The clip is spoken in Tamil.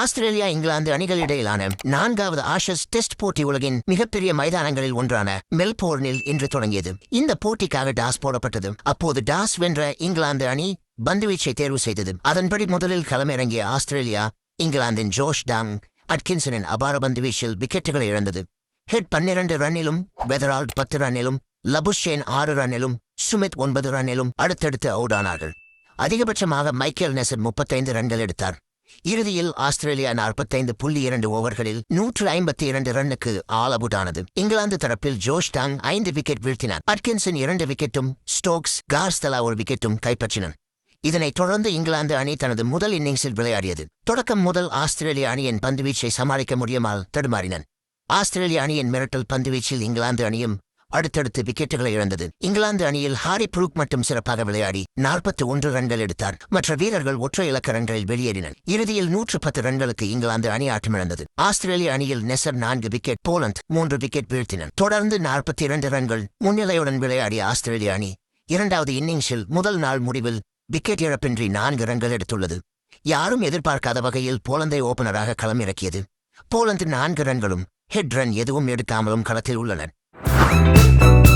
ஆஸ்திரேலியா இங்கிலாந்து அணிகளிடையிலான நான்காவது ஆஷஸ் டெஸ்ட் போட்டி உலகின் மிகப்பெரிய மைதானங்களில் ஒன்றான மெல்போர்னில் இன்று தொடங்கியது. இந்த போட்டிக்காக டாஸ் போடப்பட்டது. அப்போது டாஸ் வென்ற இங்கிலாந்து அணி பந்துவீச்சை தேர்வு செய்தது. அதன்படி முதலில் களமிறங்கிய ஆஸ்திரேலியா இங்கிலாந்தின் ஜோஷ் டாங் அட்கின்சனின் அபார பந்துவீச்சில் விக்கெட்டுகளை இழந்தது. ஹெட் பன்னிரண்டு ரன்னிலும் வெதரால்ட் பத்து ரன்னிலும் லபுஷேன் ஆறு ரன்னிலும் சுமித் ஒன்பது ரன்னிலும் அடுத்தடுத்து அவுட் ஆனார்கள். அதிகபட்சமாக மைக்கேல் நெசன் முப்பத்தைந்து ரன்கள் எடுத்தார். இறுதியில் ஆஸ்திரேலியா நாற்பத்தைந்து புள்ளி இரண்டு ஓவர்களில் நூற்று ஐம்பத்தி இரண்டு ரன்னுக்கு ஆல் அவுட் இங்கிலாந்து தரப்பில் ஜோஷ் டாங் ஐந்து விக்கெட் வீழ்த்தினார். அட்கின்சன் இரண்டு விக்கெட்டும் ஸ்டோக்ஸ் கார்ஸ் தலா ஒரு விக்கெட்டும் கைப்பற்றினர் இதனைத் தொடர்ந்து இங்கிலாந்து அணி தனது முதல் இன்னிங்ஸில் விளையாடியது. தொடக்கம் முதல் ஆஸ்திரேலிய அணியின் பந்துவீச்சை சமாளிக்க முடியாமல் தடுமாறினன். ஆஸ்திரேலிய அணியின் மிரட்டல் பந்துவீச்சில் இங்கிலாந்து அணியும் அடுத்தடுத்து விக்கெட்டுகளை இழந்தது. இங்கிலாந்து அணியில் ஹாரி புரூக் மட்டும் சிறப்பாக விளையாடி நாற்பத்தி ஒன்று ரன்கள் எடுத்தார். மற்ற வீரர்கள் ஒற்றை இலக்க ரன்களில் வெளியேறினர். இறுதியில் நூற்று பத்து ரன்களுக்கு இங்கிலாந்து அணி ஆட்டமிழந்தது. ஆஸ்திரேலிய அணியில் நெசர் நான்கு விக்கெட் போலந்து மூன்று விக்கெட் வீழ்த்தினர். தொடர்ந்து நாற்பத்தி இரண்டு ரன்கள் முன்னிலையுடன் விளையாடிய ஆஸ்திரேலிய அணி இரண்டாவது இன்னிங்ஸில் முதல் நாள் முடிவில் விக்கெட் இழப்பின்றி நான்கு ரன்கள் எடுத்துள்ளது. யாரும் எதிர்பார்க்காத வகையில் போலந்தை ஓபனராக களமிறக்கியது. போலந்து நான்கு ரன்களும் ஹெட் ரன் எதுவும் எடுக்காமலும் களத்தில் உள்ளனர். Thank you.